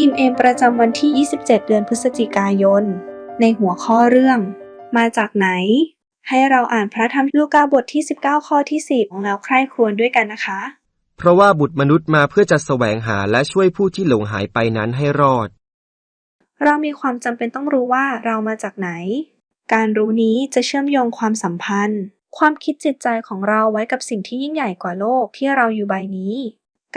อิ่มเอมประจำวันที่ 27 เดือนพฤศจิกายน ในหัวข้อเรื่อง มาจากไหน ให้เราอ่านพระธรรมลูกาบทที่ 19 ข้อที่ 10 แล้วใคร่ครวญด้วยกันนะคะ เพราะว่าบุตรมนุษย์มาเพื่อจะแสวงหาและช่วยผู้ที่หลงหายไปนั้นให้รอด เรามีความจำเป็นต้องรู้ว่าเรามาจากไหน การรู้นี้จะเชื่อมโยงความสัมพันธ์ ความคิดจิตใจของเราไว้กับสิ่งที่ยิ่งใหญ่กว่าโลกที่เราอยู่ใบนี้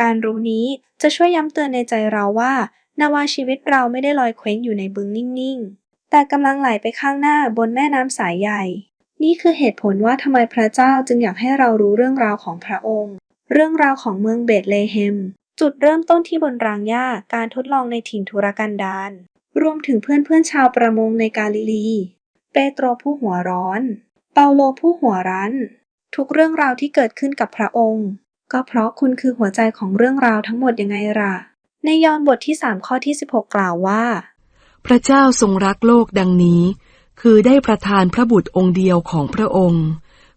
การรู้นี้จะช่วยย้ำเตือนในใจเราว่า นาวาชีวิตเราไม่ได้ลอยเคว้งอยู่ในบึงนิ่งๆ แต่กำลังไหลไปข้างหน้าบนแม่น้ำสายใหญ่ นี่คือเหตุผลว่าทำไมพระเจ้าจึงอยากให้เรารู้เรื่องราวของพระองค์ เรื่องราวของเมืองเบธเลเฮม จุดเริ่มต้นที่บนรางหญ้าการทดลองในถิ่นทุรกันดารรวมถึงเพื่อนๆชาวประมงในกาลิลี เปโตรผู้หัวร้อน เปาโลผู้หัวรั้น ทุกเรื่องราวที่เกิดขึ้นกับพระองค์ ก็เพราะคุณคือหัวใจของเรื่องราวทั้งหมดยังไงล่ะ ในยอห์นบทที่ 3 ข้อที่ 16 กล่าวว่า พระเจ้าทรงรักโลกดังนี้ คือได้ประทานพระบุตรองค์เดียวของพระองค์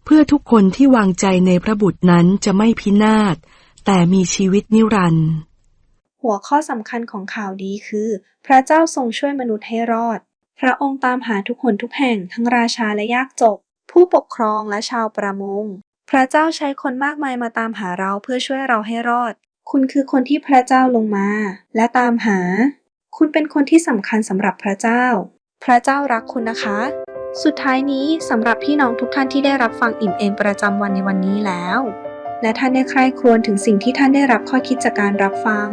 เพื่อทุกคนที่วางใจในพระบุตรนั้นจะไม่พินาศแต่มีชีวิตนิรันดร์หัวข้อสำคัญของข่าวดีคือ พระเจ้าทรงช่วยมนุษย์ให้รอด พระองค์ตามหาทุกคนทุกแห่งทั้งราชาและยากจก ผู้ปกครองและชาวประมง พระเจ้าใช้คนมากมายมาตามหาเราเพื่อช่วยเราให้รอด คุณคือคนที่พระเจ้าลงมา และตามหา คุณเป็นคนที่สำคัญสำหรับพระเจ้า พระเจ้ารักคุณนะคะ สุดท้ายนี้สำหรับพี่น้องทุกท่านที่ได้รับฟังอิ่มเอมประจำวันในวันนี้แล้ว และท่านได้ใคร่ครวญถึงสิ่งที่ท่านได้รับข้อคิดจากการรับฟัง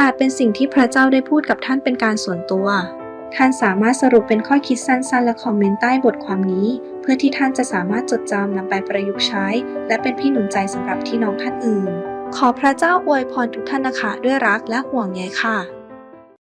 อาจเป็นสิ่งที่พระเจ้าได้พูดกับท่านเป็นการส่วนตัว ท่านสามารถสรุปเป็นข้อคิดสั้น ๆ และคอมเมนต์ใต้บทความนี้ เพื่อที่ท่านจะสามารถจดจำนำไปประยุกต์ใช้ และเป็นพี่หนุนใจสำหรับพี่น้องท่านอื่น ขอพระเจ้าอวยพรทุกท่านนะคะ ด้วยรักและห่วงใยค่ะ